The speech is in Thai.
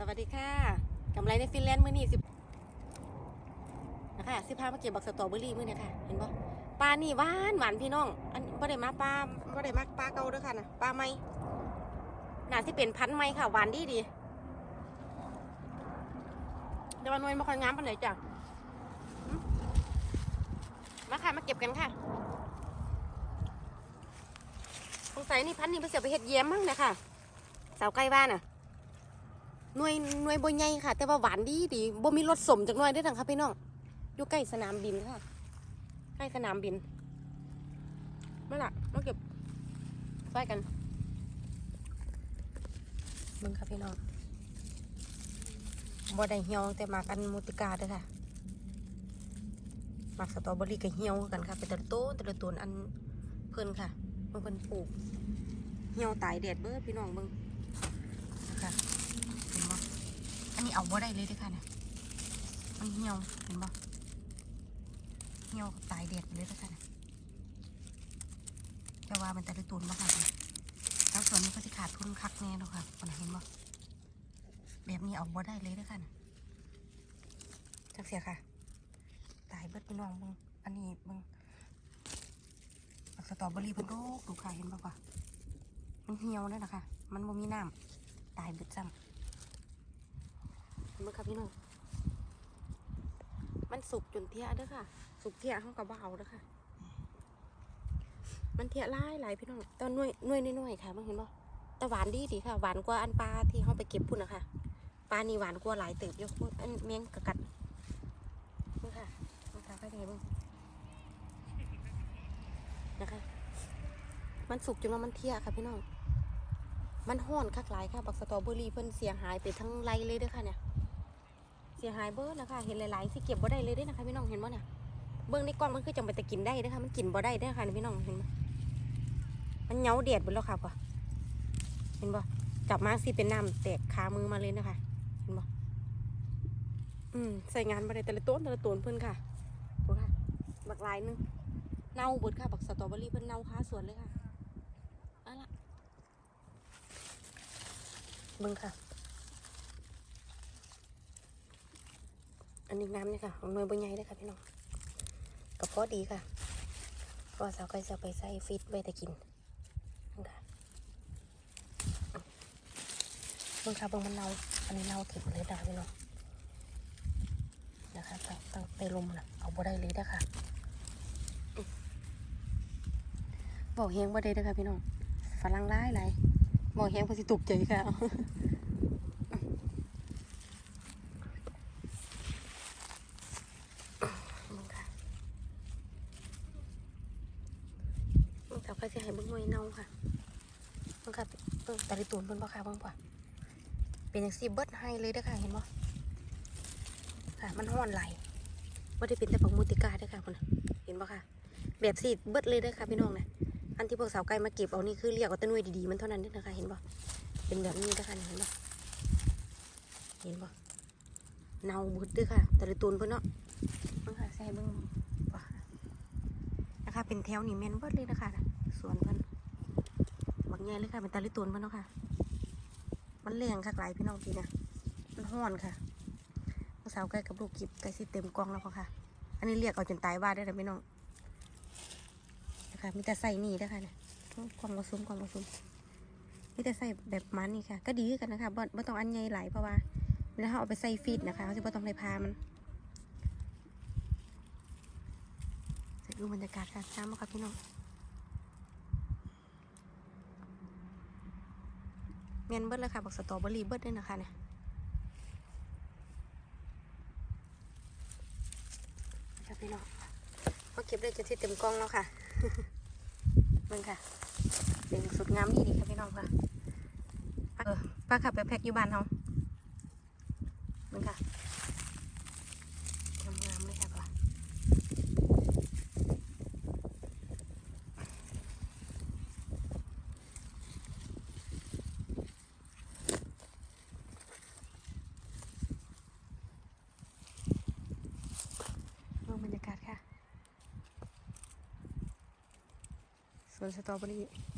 สวัสดีค่ะกำไรในฟินแลนด์มื้อนี้สิบนะคะสิพามาเก็บบักสตรอเบอรี่มื้อนี้ค่ะ เห็นปะปลานี่หวานหวานพี่น้อง อันบ่ได้มาปลาบ่ได้มาปลาเก่าเด้อค่ะนะปลาใหม่น่าสิเป็นพันธุ์ใหม่ค่ะหวานดีดีแต่ว่าหน่วยบ่ค่อยงามปานไหนจ้ะมาค่ะมาเก็บกันค่ะสงสัยนี่พันธุ์นี่เพิ่นสิเอาไปเฮ็ดแยมมั้งเนะค่ะสาวใกล้บ้านอะ หน่วยหน่วยบ่ใหญ่ค่ะ แต่ว่าหวานดีดีบ่มีรสสมจากหน่วยเด้วยนะคะพี่น้องอยู่ใกล้สนามบินค่ะ ใกล้สนามบินมาละมาเก็บไปกันมึงค่ะพี่น้องบ่ได้เหี่ยวแต่มากอันมูติกาด้อค่ะมากสตรอเบอรี่ก็เหี่ยวกันค่ะ เป็นตะโตแต่ละต้นอันเพิ่นค่ะเพิ่นเพิ่นปลูก เหี่ยวตายแดดเบิดพี่น้องเบิ่งนะคะ เห็นบ่ อันนี้เอาบ่ได้เลยด้อค่ะเนี่ยมันเหี่ยวเห็นบ่เหี่ยวตายแดดเลยเด้อค่ะเนี่ยจะว่ามันแต่ละตุนบ่ค่ะแล้วส่วนนี้ก็สิขาดทุนคักแน่เนาะค่ะคนเห็นบ่แบบนี้เอาบ่ได้เลยด้อค่ะเนี่ยจักเสียค่ะ ตายเบิดพี่น้องเบิ่งอันนี้เบิ่งบักสตรอเบอรี่เพิ่นโรคดูค่ะเห็นบ่ปะมันเหี่ยวแล้วนะคะ มันบ่มีน้ำตายเบิดซ้ำ มื่อค่ะพี่น้อง มันสุกจนเทียเด้อค่ะ สุกเทียเขากับเบาเด้อค่ะ มันเทียหลายหลายพี่น้องตอนน่วยน่วยน้อยๆค่ะมึงเห็นบ่แต่หวานดีดีค่ะ หวานกว่าอันปลาที่เขาไปเก็บพุ่นนะคะปลานี่หวานกว่าหลายเติบอยกอันเมียงกะกัดนี่ค่ะนี่ค่ะก็ดีบ้างนะคะ มันสุกจนว่ามันเทียค่ะพี่น้องมันห้อนคักหลายค่ะบักสตรอเบอรี่เพิ่นเสียหายไปทั้งไรเลยเด้อค่ะเนี่ย เสียหายเบิดนะคะ เห็นหลายๆที่เก็บบ่ได้เลยด้อนะคะพี่น้องเห็นบ่เนี่ยเบื้องในกล้องมันคือจังไปแต่กินได้เด้อค่ะมันกินบ่ได้ด้อค่ะนี่พี่น้องเห็นบ่มันเหนียวเดียดไปแล้วค่ะพ่อเห็นบ่จับมาสิเป็นน้ำแตกคามือมาเลยนะคะเห็นบ่อืมใส่งานบ่ได้แต่ละต้นแต่ละต้นเพิ่อนค่ะดูค่ะบักหลายหนึงเน่าเบิดค่ะบักสตรอเบอรี่เพิ่นเน่าคาสวนเลยค่ะเอาละเบิ่งค่ะ อันนี้น้ำนี่ค่ะของหน่วยบนใหญ่เลยค่ะพี่น้องกระเพาะดีค่ะเพราะว่าสาวไก่จะไปใส่ฟีดไว้แต่กินค่ะเบิ่งค่ะเบิ่งมันเน่าอันนี้เน่าเก็บเลยดาพี่น้องนะคะตั้งตั้งไปลมนะเอาบ่ได้เลยนะคะบอกเฮงบ่ได้เด้อค่ะพี่น้องฝรั่งร้ายหลยบอกแฮงพอสิตกใจค่ะ มึงค่ะ มึงแต่ให้เบิ่งหน่วยเน่าค่ะมึงค่ะเบิ่งตาลิตูนเพิ่นบ่ค่ะเบิ่งป่ะเป็นจังซี่เบิดให้เลยเด้อค่ะเห็นบ่ค่ะ มันฮ้อนไหลบ่ได้เป็นแต่ปักมูติกาเด้อค่ะพุ่นเห็นบ่ค่ะ แบบสีเบิดเลยเด้อค่ะพี่น้องนะอันที่พวกสาวไก่มาเก็บเอานี่คือเรียกเอาต่หน่วยดีๆมันเท่านั้นเด้อนะคะเห็นบ่เป็นแบบนี้เด้อค่ะเห็นบ่เห็นบ่เน่าเบิดด้อค่ะตาลิตูนเพิ่นเนาะเบิ่งค่ะใส่เบิ่งนะคะเป็นแถวนี่แม่นเบิดเลยนะคะ วนเพิ่นบักใหญ่เลยค่ะ เป็นตาลิตูนเพิ่นเนาะค่ะ มันแรงคักหลายพี่น้องพี่เนี่ยมันห้อนค่ะลูกสาวใกล้กับลูกกิบใกล้สิเต็มกล่องแล้วพอค่ะ อันนี้เรียกเอาจนตายบ้าได้เลยพี่น้องนะคะมีแต่ใส่นี่นะคะเนี่ยกล่องผสมกล่องผสมมีแต่ใส่แบบมันนี่ค่ะ ก็ดีกันนะคะบ่บ่ต้องอันใหญ่หลายเพราะว่าเวลาเขาเอาไปใส่ฟีดนะคะเขาจะบ่ต้องได้พามันดูบรรยากาศค่ะน้ำมาครับพี่น้อง เมนเบิดเลยค่ะบอกสตรอเบอรี่เบิดด้วยนะคะเนี่ยครับพี่น้องก็เก็บได้จะที่เต็มกล้องแล้วค่ะเบิ่งค่ะเป็นสุดงามนี่ดีค่ะพี่น้องค่ะเออป้าขับไปแพ็กอยู่บ้านเขาเบิ่งค่ะงามๆเลยค่ะป้า ดู บรรยาก